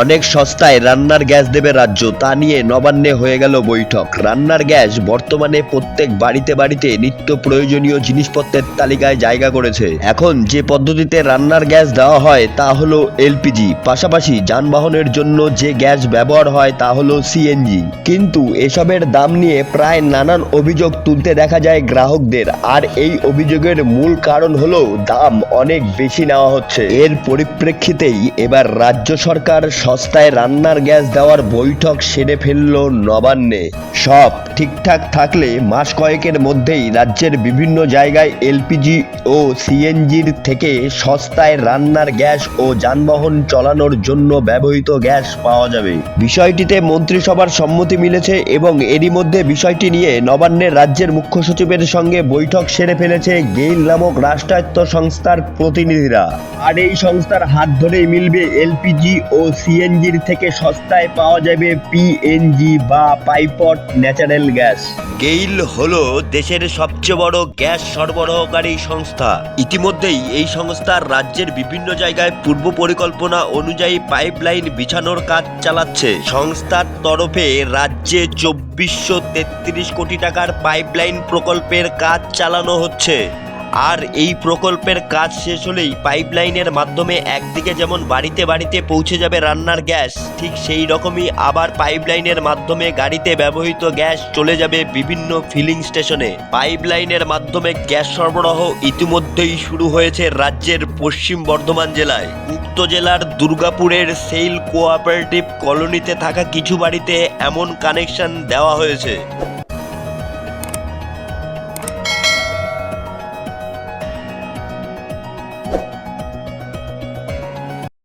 অনেক সস্তায় রান্নার গ্যাস দেবে রাজ্য, তা নিয়ে নবান্নে হয়ে গেল বৈঠক। রান্নার গ্যাস বর্তমানে প্রত্যেক বাড়িতে বাড়িতে নিত্য প্রয়োজনীয় জিনিসপত্রের তালিকায় জায়গা করেছে। এখন যে পদ্ধতিতে রান্নার গ্যাস দেওয়া হয় তা হলো এলপিজি, পাশাপাশি যানবাহনের জন্য যে গ্যাস ব্যবহার হয় তা হলো সিএনজি। কিন্তু এসবের দাম নিয়ে প্রায় নানান অভিযোগ তুলতে দেখা যায় গ্রাহকদের। আর এই অভিযোগের মূল কারণ হলো দাম অনেক বেশি নেওয়া হচ্ছে। এর পরিপ্রেক্ষিতেই এবার রাজ্য সরকার সস্তায় রান্নার গ্যাস দেওয়ার বৈঠক সেরে ফেলল নবান্নে। সব ঠিকঠাক থাকলে মাস কয়েকের মধ্যেই রাজ্যের বিভিন্ন জায়গায় এলপিজি ও সিএনজির থেকে সস্তায় রান্নার গ্যাস ও যানবাহন চালানোর জন্য ব্যবহৃত গ্যাস পাওয়া যাবে। বিষয়টিতে মন্ত্রিসভার সম্মতি মিলেছে এবং এরই মধ্যে বিষয়টি নিয়ে নবান্নের রাজ্যের মুখ্য সচিবের সঙ্গে বৈঠক সেরে ফেলেছে গেইল নামক রাষ্ট্রায়ত্ত সংস্থার প্রতিনিধিরা। আর এই সংস্থার হাত ধরেই মিলবে এলপিজি ও সিএনজির থেকে সস্তায় পাওয়া যাবে পিএনজি বা পাইপট ন্যাচারাল গ্যাস। গেইল হলো দেশের সবচেয়ে বড় গ্যাস সরবরাহকারী সংস্থা। ইতিমধ্যেই এই সংস্থার রাজ্যের বিভিন্ন জায়গায় পূর্ব পরিকল্পনা অনুযায়ী পাইপলাইন বিছানোর কাজ চালাচ্ছে। সংস্থার তরফে রাজ্যে চব্বিশশো তেত্রিশ কোটি টাকার পাইপলাইন প্রকল্পের কাজ চালানো হচ্ছে। আর এই প্রকল্পের কাজ শেষ হলেই পাইপলাইনের মাধ্যমে একদিকে যেমন বাড়িতে বাড়িতে পৌঁছে যাবে রান্নার গ্যাস, ঠিক সেই রকমই আবার পাইপলাইনের মাধ্যমে গাড়িতে ব্যবহৃত গ্যাস চলে যাবে বিভিন্ন ফিলিং স্টেশনে পাইপলাইনের মাধ্যমে গ্যাস সরবরাহ ইতিমধ্যেই শুরু হয়েছে রাজ্যের পশ্চিম বর্ধমান জেলায়। উক্ত জেলার দুর্গাপুরের সেল কোঅপারেটিভ কলোনিতে থাকা কিছু বাড়িতে এমন কানেকশন দেওয়া হয়েছে।